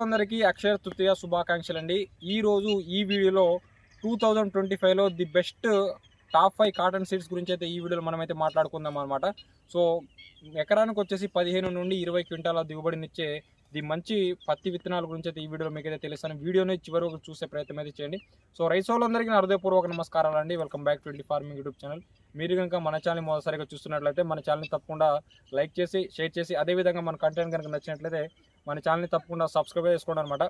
అందరికీ అక్షయ తృతీయ శుభాకాంక్షలు అండి ఈ రోజు ఈ వీడియోలో టూ థౌజండ్ ట్వంటీ ఫైవ్లో the best top five cotton seeds గురించి అయితే ఈ వీడియోలో మనమైతే మాట్లాడుకుందాం అనమాట సో ఎకరానికి వచ్చేసి పదిహేను నుండి ఇరవై క్వింటాల దిగుబడినిచ్చే ది మంచి పత్తి విత్తనాల గురించి అయితే ఈ వీడియోలో మీకు అయితే తెలుస్తాను. వీడియోని చివరి వరకు చూసే ప్రయత్నం అయితే చేయండి. సో రైస్ వాళ్ళందరికీ హృదయపూర్వక నమస్కారాలు అండి. Welcome back to farming YouTube channel మీరు కనుక మన ఛానల్ మొదటిసారిగా చూస్తున్నట్లయితే మన ఛానల్ని తప్పకుండా లైక్ చేసి షేర్ చేసి అదేవిధంగా మన కంటెంట్ కనుక నచ్చినట్లయితే మన ఛానల్ని తప్పకుండా సబ్స్క్రైబ్ చేసుకోండి అనమాట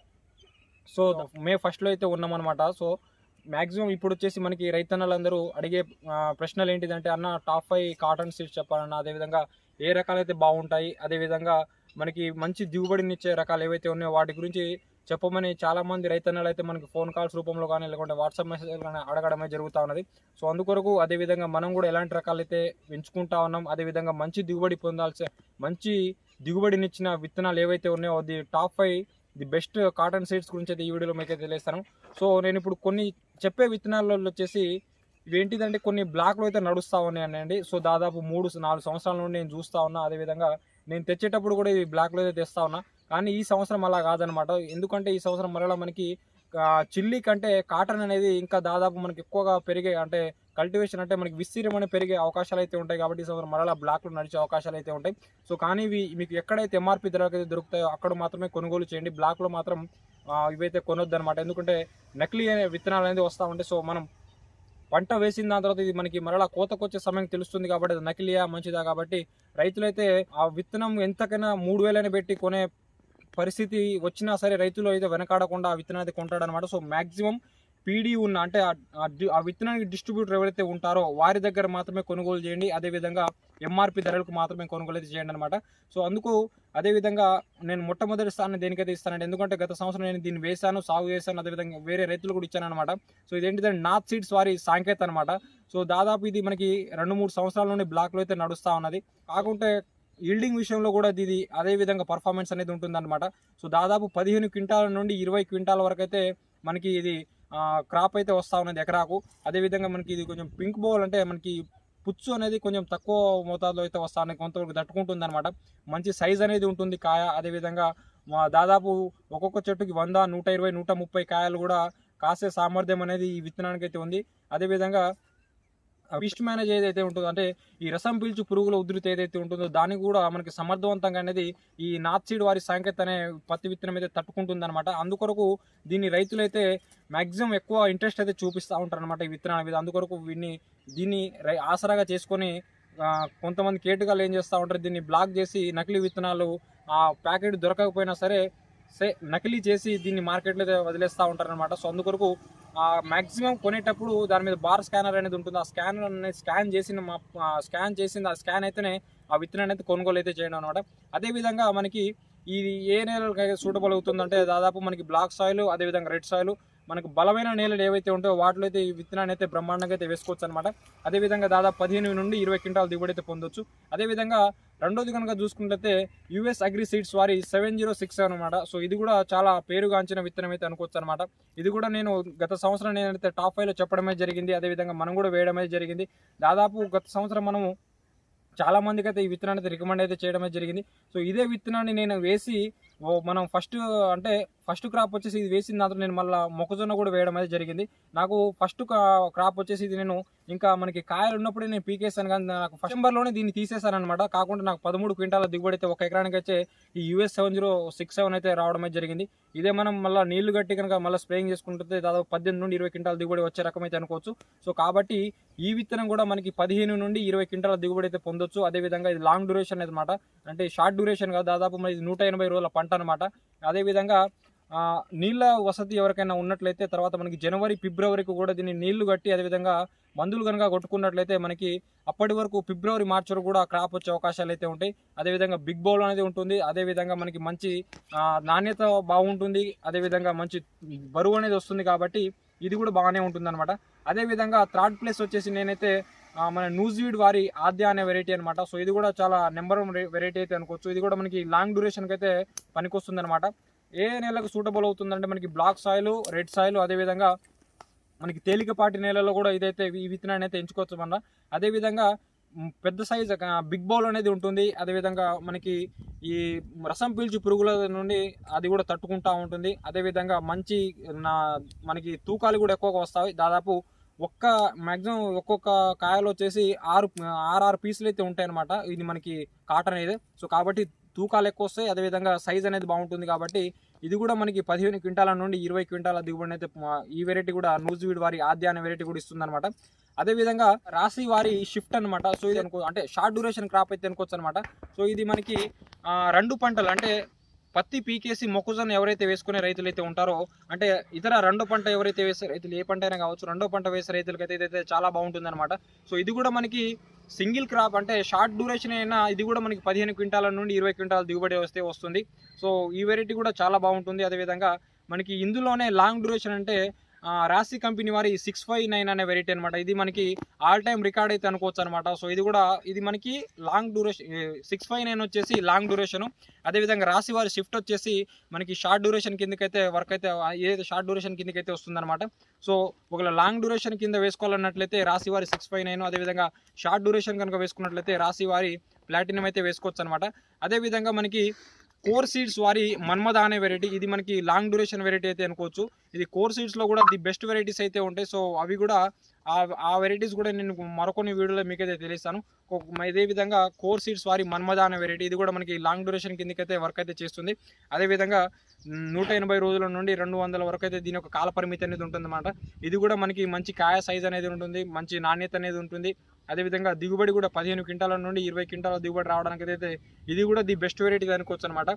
సో మే ఫస్ట్లో అయితే ఉన్నామన్నమాట సో మ్యాక్సిమం ఇప్పుడు వచ్చేసి మనకి రైతన్నలందరూ అడిగే ప్రశ్నలు ఏంటిదంటే అన్న టాప్ ఫైవ్ కాటన్ సీడ్స్ చెప్పాలన్న అదేవిధంగా ఏ రకాలైతే బాగుంటాయి అదేవిధంగా మనకి మంచి దిగుబడినిచ్చే రకాలు ఏవైతే ఉన్నాయో వాటి గురించి చెప్పమని చాలామంది రైతన్నలు అయితే మనకి ఫోన్ కాల్స్ రూపంలో కానీ లేకుంటే వాట్సాప్ మెసేజ్ కానీ అడగడమే జరుగుతూ ఉన్నది. సో అందుకొరకు అదేవిధంగా మనం కూడా ఎలాంటి రకాలు అయితే ఎంచుకుంటా ఉన్నాం అదేవిధంగా మంచి దిగుబడి పొందాల్సి మంచి దిగుబడినిచ్చిన విత్తనాలు ఏవైతే ఉన్నాయో అది top five the best cotton seeds గురించి అయితే ఈ వీడియోలో మీకు తెలియస్తాను సో నేను ఇప్పుడు కొన్ని చెప్పే విత్తనాలలో వచ్చేసి ఇవేంటిదంటే కొన్ని బ్లాక్లు అయితే నడుస్తూ ఉన్నాయండి. సో దాదాపు మూడు నాలుగు సంవత్సరాల నుండి నేను చూస్తూ ఉన్నా. అదేవిధంగా నేను తెచ్చేటప్పుడు కూడా ఈ బ్లాక్లో అయితే తెస్తా ఉన్నా. కానీ ఈ సంవత్సరం అలా కాదనమాట. ఎందుకంటే ఈ సంవత్సరం మరలా మనకి చిల్లీ కంటే కాటన్ అనేది ఇంకా దాదాపు మనకి ఎక్కువగా పెరిగే అంటే కల్టివేషన్ అంటే మనకి విస్తీర్యం పెరిగే అవకాశాలు అయితే ఉంటాయి కాబట్టి ఈ సంవత్సరం మరలా బ్లాక్లో నడిచే అవకాశాలు అయితే ఉంటాయి. సో కానీ ఇవి మీకు ఎక్కడైతే ఎంఆర్పి ధరలకు అయితే దొరుకుతాయో అక్కడ మాత్రమే కొనుగోలు చేయండి. బ్లాక్లో మాత్రం ఇవైతే కొనొద్దు అనమాట ఎందుకంటే నకిలీ అనే విత్తనాలు అనేది వస్తూ ఉంటాయి సో మనం పంట వేసిన దాని తర్వాత ఇది మనకి మరలా కోతకొచ్చే సమయం తెలుస్తుంది కాబట్టి అది నకిలియా మంచిదా కాబట్టి రైతులైతే ఆ విత్తనం ఎంతకైనా మూడు వేలని పెట్టి కొనే పరిస్థితి వచ్చినా సరే రైతులు అయితే వెనకాడకుండా ఆ విత్తనం అయితే కొంటాడనమాట సో మ్యాక్సిమం పీడీ ఉన్న అంటే ఆ- విత్తనానికి డిస్ట్రిబ్యూటర్ ఎవరైతే ఉంటారో వారి దగ్గర మాత్రమే కొనుగోలు చేయండి. అదేవిధంగా ఎంఆర్పి ధరలకు మాత్రమే కొనుగోలు అయితే చేయండి అనమాట సో అందుకు అదేవిధంగా నేను మొట్టమొదటి స్థానం దేనికైతే ఇస్తానండి ఎందుకంటే గత సంవత్సరం నేను దీన్ని వేశాను సాగు చేశాను అదేవిధంగా వేరే రైతులు కూడా ఇచ్చాను అనమాట సో ఇదేంటిదంటే నార్త్ సీడ్స్ వారి సాంకేతం అనమాట సో దాదాపు ఇది మనకి రెండు మూడు సంవత్సరాల నుండి బ్లాక్లో అయితే నడుస్తూ ఉన్నది. కాకుంటే ఈల్డింగ్ విషయంలో కూడా ఇది అదే విధంగా పర్ఫార్మెన్స్ అనేది ఉంటుందన్నమాట. సో దాదాపు పదిహేను క్వింటాల నుండి ఇరవై క్వింటాల వరకు అయితే మనకి ఇది క్రాప్ అయితే వస్తూ ఉన్నది ఎకరాకు. అదేవిధంగా మనకి ఇది కొంచెం పింక్ బౌల్ అంటే మనకి పుచ్చు అనేది కొంచెం తక్కువ మోతాదులో అయితే వస్తా ఉన్నాయి కొంతవరకు తట్టుకుంటుంది అనమాట మంచి సైజ్ అనేది ఉంటుంది కాయ. అదేవిధంగా మా దాదాపు ఒక్కొక్క చెట్టుకి వంద నూట ఇరవై నూట ముప్పై కాయలు కూడా కాసే సామర్థ్యం అనేది ఈ విత్తనానికి అయితే ఉంది. అదేవిధంగా పిస్ట్ మేనేజ్ ఏదైతే ఉంటుందో అంటే ఈ రసం పీల్చు పురుగుల ఉధృతి ఏదైతే ఉంటుందో దాన్ని కూడా మనకి సమర్థవంతంగా అనేది ఈ నాత్సీడ్ వారి సాంకేత అనే పత్తి విత్తనం అయితే తట్టుకుంటుంది అనమాట అందుకొరకు దీన్ని రైతులైతే మ్యాక్సిమం ఎక్కువ ఇంట్రెస్ట్ అయితే చూపిస్తూ ఉంటారు అనమాట ఈ విత్తనాల మీద. అందుకొరకు వీడిని దీన్ని రై- ఆసరాగా చేసుకొని కొంతమంది కేటుగాలు ఏం చేస్తూ ఉంటారు దీన్ని బ్లాక్ చేసి నకిలీ విత్తనాలు ఆ ప్యాకెట్ దొరకకపోయినా సరే సే నకిలీ చేసి దీన్ని మార్కెట్లో అయితే వదిలేస్తూ ఉంటారనమాట సో అందుకొరకు మ్యాక్సిమం కొనేటప్పుడు దాని మీద బార్ స్కానర్ అనేది ఉంటుంది. ఆ స్కానర్ అనేది స్కాన్ చేసిన మా స్కాన్ చేసింది ఆ స్కాన్ అయితేనే ఆ విత్తనాన్ని అయితే కొనుగోలు అయితే చేయడం అనమాట అదేవిధంగా మనకి ఇది ఏ నేలకైతే సూటబుల్ అవుతుందంటే దాదాపు మనకి బ్లాక్ సాయిల్ అదేవిధంగా రెడ్ సాయిల్ మనకు బలమైన నేలలు ఏవైతే ఉంటాయో వాటిలో అయితే ఈ విత్తనాన్ని అయితే బ్రహ్మాండంగా అయితే వేసుకోవచ్చు అనమాట అదేవిధంగా దాదాపు పదిహేను నుండి ఇరవై క్వింటాల దిగుబడి అయితే పొందొచ్చు. అదేవిధంగా రెండోది కనుక చూసుకుంటే యుఎస్ అగ్రి సీడ్స్ వారి సెవెన్ జీరో సిక్స్ అనమాట సో ఇది కూడా చాలా పేరుగాంచిన విత్తనం అయితే అనుకోవచ్చు అనమాట ఇది కూడా నేను గత సంవత్సరం నేనైతే టాప్ ఫైవ్లో చెప్పడమే జరిగింది. అదేవిధంగా మనం కూడా వేయడమే జరిగింది. దాదాపు గత సంవత్సరం మనము చాలా మందికి అయితే ఈ విత్తనాన్ని అయితే రికమెండ్ అయితే చేయడమే జరిగింది. సో ఇదే విత్తనాన్ని నేను వేసి మనం ఫస్ట్ అంటే ఫస్ట్ క్రాప్ వచ్చేసి ఇది వేసిన తర్వాత నేను మళ్ళీ మొక్కజొన్న కూడా వేయడం అయితే జరిగింది. నాకు ఫస్ట్ క్రాప్ వచ్చేసి ఇది నేను ఇంకా మనకి కాయలు ఉన్నప్పుడే నేను పీకేసాను కానీ నాకు ఫస్ట్ నెంబర్లోనే దీన్ని తీసేసాను అనమాట కాకుండా నాకు పదమూడు క్వింటాల దిగుబడి అయితే ఒక ఎకరానికి అయితే ఈ US seven zero six seven అయితే రావడం అయితే జరిగింది. ఇదే మనం మళ్ళీ నీళ్ళు గట్టి కనుక మళ్ళీ స్ప్రేయింగ్ చేసుకుంటే దాదాపు పద్దెనిమిది నుండి ఇరవై క్వింటాల దిగుబడి వచ్చే రకం అయితే అనుకోవచ్చు. సో కాబట్టి ఈ విత్తనం కూడా మనకి పదిహేను నుండి ఇరవై క్వింటాల దిగుబడి అయితే పొందొచ్చు. అదేవిధంగా ఇది లాంగ్ డ్యూరేషన్ అనమాట అంటే షార్ట్ డ్యూరేషన్ కాదు దాదాపు మరి నూట ఎనభై రోజుల పంట అనమాట అదేవిధంగా నీళ్ళ వసతి ఎవరికైనా ఉన్నట్లయితే తర్వాత మనకి జనవరి ఫిబ్రవరికి కూడా దీన్ని నీళ్ళు కట్టి అదేవిధంగా మందులు కనుక కొట్టుకున్నట్లయితే మనకి అప్పటి వరకు ఫిబ్రవరి మార్చి వరకు కూడా క్రాప్ వచ్చే అవకాశాలు అయితే ఉంటాయి. అదేవిధంగా బిగ్ బౌల్ అనేది ఉంటుంది. అదేవిధంగా మనకి మంచి నాణ్యత బాగుంటుంది. అదేవిధంగా మంచి బరువు అనేది వస్తుంది కాబట్టి ఇది కూడా బాగానే ఉంటుంది అనమాట అదేవిధంగా థర్డ్ ప్లేస్ వచ్చేసి నేనైతే మన న్యూజివీడ్ వారి ఆద్య అనే వెరైటీ అనమాట సో ఇది కూడా చాలా నెంబర్ వన్ వెరైటీ అయితే అనుకోవచ్చు. ఇది కూడా మనకి లాంగ్ డ్యూరేషన్కి అయితే పనికొస్తుంది అనమాట ఏ నేలకు సూటబుల్ అవుతుందంటే మనకి బ్లాక్ సాయిల్ రెడ్ సాయిల్ అదేవిధంగా మనకి తేలికపాటి నేలలో కూడా ఇదైతే ఈ విత్తనాన్ని అయితే ఎంచుకోవచ్చు మన అదేవిధంగా పెద్ద సైజ్ బిగ్ బౌల్ అనేది ఉంటుంది. అదేవిధంగా మనకి ఈ రసం పీల్చి పురుగుల నుండి అది కూడా తట్టుకుంటా ఉంటుంది. అదేవిధంగా మంచి నా మనకి తూకాలు కూడా ఎక్కువగా వస్తాయి. దాదాపు ఒక్క మ్యాక్సిమం ఒక్కొక్క కాయలు వచ్చేసి ఆరు ఆరు ఆరు పీసులు అయితే ఉంటాయి అనమాట ఇది మనకి కాటన్ అనేది. సో కాబట్టి తూకాలు ఎక్కువ వస్తాయి. అదేవిధంగా సైజ్ అనేది బాగుంటుంది కాబట్టి ఇది కూడా మనకి పదిహేను క్వింటాల నుండి ఇరవై క్వింటాల దిగుబడిని అయితే ఈ వెరైటీ కూడా నూజివీడ్ వారి ఆద్య అనే వెరైటీ కూడా ఇస్తుంది అనమాట అదేవిధంగా రాశి వారి షిఫ్ట్ అనమాట సో ఇది అనుకో అంటే షార్ట్ డ్యూరేషన్ క్రాప్ అయితే అనుకోవచ్చు అనమాట సో ఇది మనకి రెండు పంటలు అంటే పత్తి పీకేసి మొక్కజొన్న ఎవరైతే వేసుకునే రైతులు అయితే ఉంటారో అంటే ఇతర రెండో పంట ఎవరైతే వేసే రైతులు ఏ పంట అయినా కావచ్చు రెండో పంట వేసే రైతులకి అయితే ఇదైతే చాలా బాగుంటుంది అనమాట సో ఇది కూడా మనకి సింగిల్ క్రాప్ అంటే షార్ట్ డ్యూరేషన్ అయినా ఇది కూడా మనకి పదిహేను క్వింటాల నుండి ఇరవై క్వింటాల దిగుబడి వస్తే వస్తుంది. సో ఈ వెరైటీ కూడా చాలా బాగుంటుంది. అదేవిధంగా మనకి ఇందులోనే లాంగ్ డ్యూరేషన్ అంటే రాశి కంపెనీ వారి సిక్స్ ఫైవ్ నైన్ అనే వెరైటీ అనమాట ఇది మనకి ఆల్ టైమ్ రికార్డ్ అయితే అనుకోవచ్చు అనమాట సో ఇది కూడా ఇది మనకి long duration six five nine వచ్చేసి లాంగ్ డ్యూరేషన్ అదేవిధంగా రాశి వారి షిఫ్ట్ వచ్చేసి మనకి షార్ట్ డ్యూరేషన్ కిందకైతే వర్క్ అయితే ఏదైతే షార్ట్ డ్యూరేషన్ కిందకైతే వస్తుందన్నమాట. సో ఒకవేళ లాంగ్ డ్యూరేషన్ కింద వేసుకోవాలన్నట్లయితే రాశి వారి సిక్స్ ఫైవ్ నైన్ అదేవిధంగా షార్ట్ డ్యూరేషన్ కనుక వేసుకున్నట్లయితే రాశి వారి ప్లాటినం అయితే వేసుకోవచ్చు అనమాట అదేవిధంగా మనకి కోర్ సీడ్స్ వారి మన్మద అనే వెరైటీ ఇది మనకి లాంగ్ డ్యూరేషన్ వెరైటీ అయితే అనుకోవచ్చు. ఇది కోర్ సీడ్స్లో కూడా ది బెస్ట్ వెరైటీస్ అయితే ఉంటాయి. సో అవి కూడా ఆ వెరైటీస్ కూడా నేను మరొకొన్ని వీడియోలో మీకైతే తెలియస్తాను. ఇదే విధంగా కోర్ సీడ్స్ వారి మన్మద అనే వెరైటీ ఇది కూడా మనకి లాంగ్ డ్యూరేషన్ కిందకైతే వర్క్ అయితే చేస్తుంది. అదేవిధంగా నూట ఎనభై రోజుల నుండి రెండు వందల వరకు అయితే దీని యొక్క కాల పరిమితి అనేది ఉంటుందన్నమాట. ఇది కూడా మనకి మంచి కాయ సైజ్ అనేది ఉంటుంది. మంచి నాణ్యత అనేది ఉంటుంది. అదేవిధంగా దిగుబడి కూడా పదిహేను క్వింటాల నుండి ఇరవై క్వింటాల దిగుబడి రావడానికి అయితే ఇది కూడా ది బెస్ట్ వెరైటీ అనుకోవచ్చు అనమాట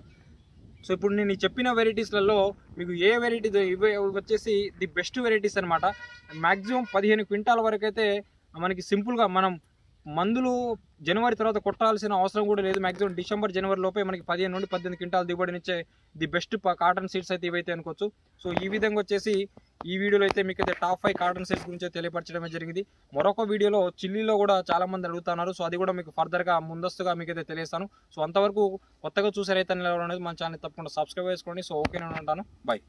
సో ఇప్పుడు నేను చెప్పిన వెరైటీస్లలో మీకు ఏ వెరైటీ ఇవి వచ్చేసి ది బెస్ట్ వెరైటీస్ అనమాట మ్యాక్సిమం పదిహేను క్వింటాల వరకు అయితే మనకి సింపుల్గా మనం మందులు జనవరి తర్వాత కొట్టాల్సిన అవసరం కూడా లేదు. మాక్సిమం డిసెంబర్ జనవరి లోపే మనకి పదిహేను నుండి పద్దెనిమిది క్వింటాల దిగుబడినిచ్చే ది బెస్ట్ కాటన్ సీడ్స్ అయితే ఇవైతే అనుకోవచ్చు. సో ఈ విధంగా వచ్చేసి ఈ వీడియోలో అయితే మీకు అయితే టాప్ ఫైవ్ కాటన్ సీడ్స్ గురించి తెలియపరచడమే జరిగింది. మరొక వీడియోలో చిల్లీలో కూడా చాలామంది అడుగుతున్నారు. సో అది కూడా మీకు ఫర్దర్గా ముందస్తుగా మీకు అయితే తెలియస్తాను. సో అంతవరకు కొత్తగా చూసారైతే రైతు అనేది మన ఛానల్ తప్పకుండా సబ్స్క్రైబ్ చేసుకోండి. సో ఓకే ఉంటాను. బాయ్